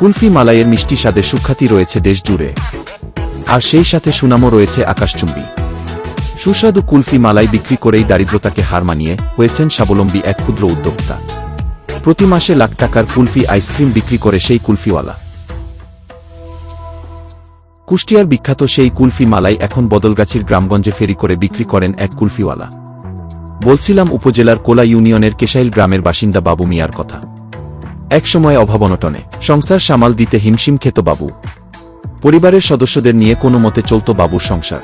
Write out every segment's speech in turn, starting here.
কুলফি মালাইয়ের মিষ্টি স্বাদে সুখ্যাতি রয়েছে দেশ জুড়ে আর সেই সাথে সুনামও রয়েছে আকাশচুম্বী। সুস্বাদু কুলফি মালাই বিক্রি করেই দারিদ্রতাকে হার মানিয়ে হয়েছেন স্বাবলম্বী এক ক্ষুদ্র উদ্যোক্তা। প্রতি মাসে লাখ টাকার কুলফি আইসক্রিম বিক্রি করে সেই কুলফিওয়ালা। কুষ্টিয়ার বিখ্যাত সেই কুলফি মালাই এখন বদলগাছির গ্রামগঞ্জে ফেরি করে বিক্রি করেন এক কুলফিওয়ালা। বলছিলাম উপজেলার কোলা ইউনিয়নের কেশাইল গ্রামের বাসিন্দা বাবু মিয়ার কথা। একসময় অভাবনটনে। সংসার সামাল দিতে হিমশিম খেত বাবু। পরিবারের সদস্যদের নিয়ে কোনো মতে চলত বাবুর সংসার।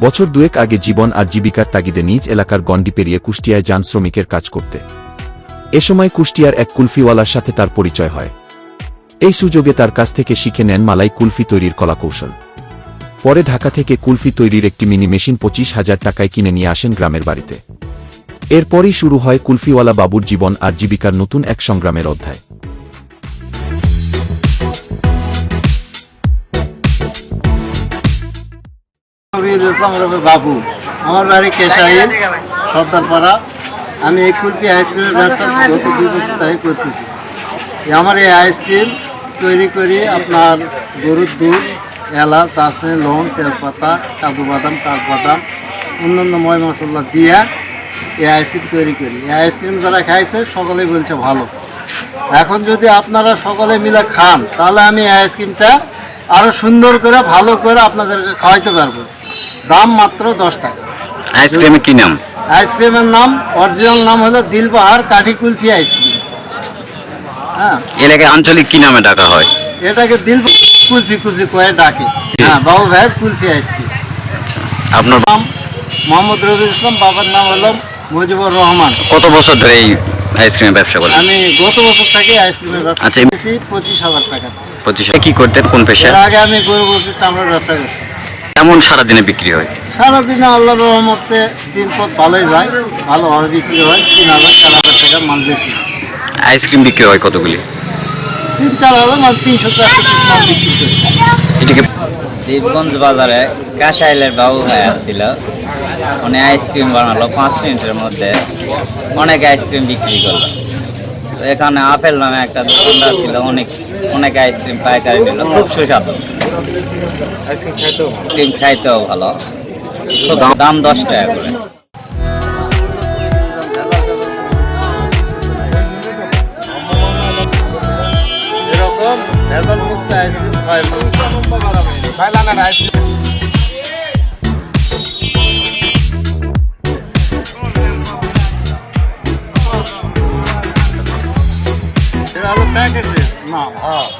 বছর দুয়েক আগে জীবন আর জীবিকার তাগিদে নিজ এলাকার গণ্ডি পেরিয়ে কুষ্টিয়ায় যান শ্রমিকের কাজ করতে। এ সময় কুষ্টিয়ার এক কুলফিওয়ালার সাথে তার পরিচয় হয়। এই সুযোগে তার কাছ থেকে শিখে নেন মালাই কুলফি তৈরির কলাকৌশল। পরে ঢাকা থেকে কুলফি তৈরির একটি মিনি মেশিন পঁচিশ হাজার টাকায় কিনে নিয়ে আসেন গ্রামের বাড়িতে। এরপরই শুরু হয় কুলফিওয়ালা বাবুর জীবন আর জীবিকার নতুন এক সংগ্রামের অধ্যায়। বাবু। আমার বাড়ি কেশাইল সর্দারপাড়া। আমি এই কুলপি আইসক্রিমের ব্যবসা করতেছি। আমার এই আইসক্রিম তৈরি করি আপনার গরুর দুধ, এলাচ দারচিনি লবণ, তেজপাতা, কাজু বাদাম কাঠবাদাম অন্যান্য ময় মশলা দিয়ে এই আইসক্রিম তৈরি করি। এই আইসক্রিম যারা খাইছে সকলেই বলছে ভালো। এখন যদি আপনারা সকলে মিলে খান তাহলে আমি আইসক্রিমটা আরও সুন্দর করে ভালো করে আপনাদেরকে খাওয়াইতে পারব। দাম মাত্র দশ টাকা। আইসক্রিমে কি নাম? আইসক্রিমের নাম অরিজিনাল নাম হলো দিলবাহার কাঠি কুলফি আইসক্রিম। হ্যাঁ। এলাকায় আঞ্চলিক কি নামে ডাকা হয়? এটাকে দিল কুলফি কুলফি কয়ে ডাকে। হ্যাঁ বাবু ভাইয়ের কুলফি আইসক্রিম। আপনার নাম মোহাম্মদ রবি ইসলাম বাবার নাম হলো মুজিবুর রহমান। কত বছর ধরে এই আইসক্রিমের ব্যবসা করেন আমি গত বছর থেকে আইসক্রিমের ব্যবসা আচ্ছা, পঁচিশ হাজার টাকা। পঁচিশ কি করতেন? কোন পেশা? আগে আমি গরু বসে চামড়ার ব্যবসা করছি। কেমন সারাদিনে বিক্রি হয়? সারাদিনে আল্লাহর রহমতে দিন পথ ভালোই যায় ভালোভাবে বিক্রি হয় তিন হাজার চার হাজার টাকার মাল বেশি। আইসক্রিম বিক্রি হয় কতগুলি? তিন চার হাজার মাল তিনশো চারশো মাল বিক্রি করি এটাকে বাজারে কাঁসাইলের বাবু ভাই আসছিল। উনি আইসক্রিম বানালো পাঁচ মিনিটের মধ্যে অনেক আইসক্রিম বিক্রি করল। তো এখানে আপেল নামে একটা দোকানদার ছিল অনেক অনেক আইসক্রিম পাইকারি নিল খুব সুস্বাদু। আইসক্রিম খাইতেও ভালো। দাম দশ টাকা করে। এরকম ভেজাল মুক্ত আইসক্রিম খায় এটা other packages. No. Oh.